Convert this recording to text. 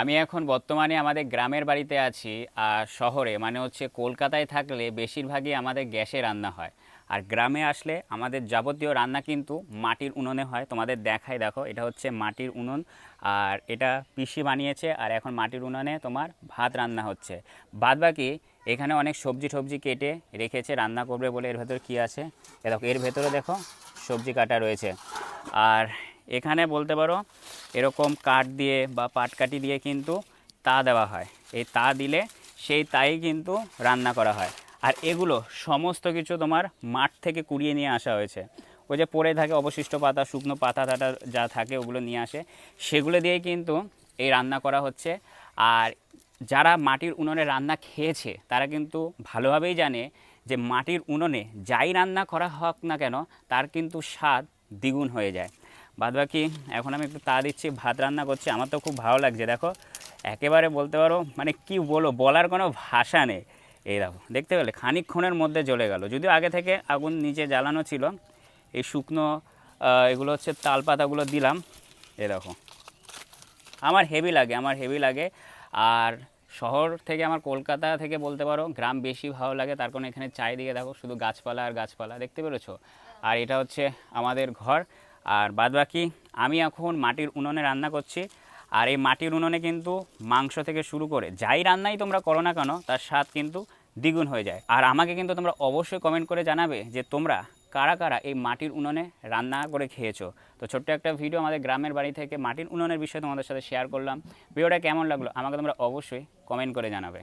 আমি এখন বর্তমানে আমাদের গ্রামের বাড়িতে আছি, আর শহরে মানে হচ্ছে কলকাতায় থাকলে বেশিরভাগই আমাদের গ্যাসে রান্না হয়। আর গ্রামে আসলে আমাদের যাবতীয় রান্না কিন্তু মাটির উনুনে হয়। তোমাদের দেখাই দেখো, এটা হচ্ছে মাটির উনুন, আর এটা পিসি বানিয়েছে, আর এখন মাটির উনুনে তোমার ভাত রান্না হচ্ছে। বাদ বাকি এখানে অনেক সবজি টবজি কেটে রেখেছে, রান্না করবে বলে এর ভেতর কী আছে? দেখো, এর ভেতরে দেখো সবজি কাটা রয়েছে। আর এখানে বলতে পারো, এরকম কাঠ দিয়ে বা পাটকাঠি দিয়ে কিন্তু তা দেওয়া হয়। এই তা দিলে সেই তাই কিন্তু রান্না করা হয়। আর এগুলো সমস্ত কিছু তোমার মাঠ থেকে কুড়িয়ে নিয়ে আসা হয়েছে। ওই যে পড়ে থাকে অবশিষ্ট পাতা, শুকনো পাতা টাতা যা থাকে ওগুলো নিয়ে আসে। সেগুলো দিয়েই কিন্তু এই রান্না করা হচ্ছে। আর যারা মাটির উনুনে রান্না খেয়েছে, তারা কিন্তু ভালোভাবেই জানে যে মাটির উনুনে যাই রান্না করা হোক না কেন, তার কিন্তু স্বাদ দ্বিগুণ হয়ে যায়। বাদবাকি, এখন আমি একটু তা দিচ্ছি, ভাত রান্না করছি, আমার তো খুব ভালো লাগছে, দেখো, একেবারে বলতে পারো মানে কি বলো বলার কোনো ভাষা নেই, এই দেখো, দেখতে পেলে, খানিকক্ষণের মধ্যে জ্বলে গেল, যদিও আগে থেকে আগুন নিচে জ্বালানো ছিল, এই শুকনো এগুলো হচ্ছে তাল পাতাগুলো দিলাম, এই দেখো, আমার হেভি লাগে, আমার হেভি লাগে, আর শহর থেকে আমার কলকাতা থেকে বলতে পারো, গ্রাম বেশি ভালো লাগে, তার কারণে এখানে চারিদিকে দেখো, শুধু গাছপালা আর গাছপালা, দেখতে পেরেছ? আর এটা হচ্ছে আমাদের ঘর আর বাদবাকি, আমি এখন মাটির উনুনে রান্না করছি। আর এই মাটির উনুনে কিন্তু মাংস থেকে শুরু করে যাই রান্নাই তোমরা করো না কেন, তার স্বাদ কিন্তু দ্বিগুণ হয়ে যায়। আর আমাকে কিন্তু তোমরা অবশ্যই কমেন্ট করে জানাবে যে তোমরা কারা কারা এই মাটির উনুনে রান্না করে খেয়েছো। তো ছোট্ট একটা ভিডিও আমাদের গ্রামের বাড়ি থেকে মাটির উনুনের বিষয়ে তোমাদের সাথে শেয়ার করলাম। ভিডিওটা কেমন লাগল আমাকে তোমরা অবশ্যই কমেন্ট করে জানাবে।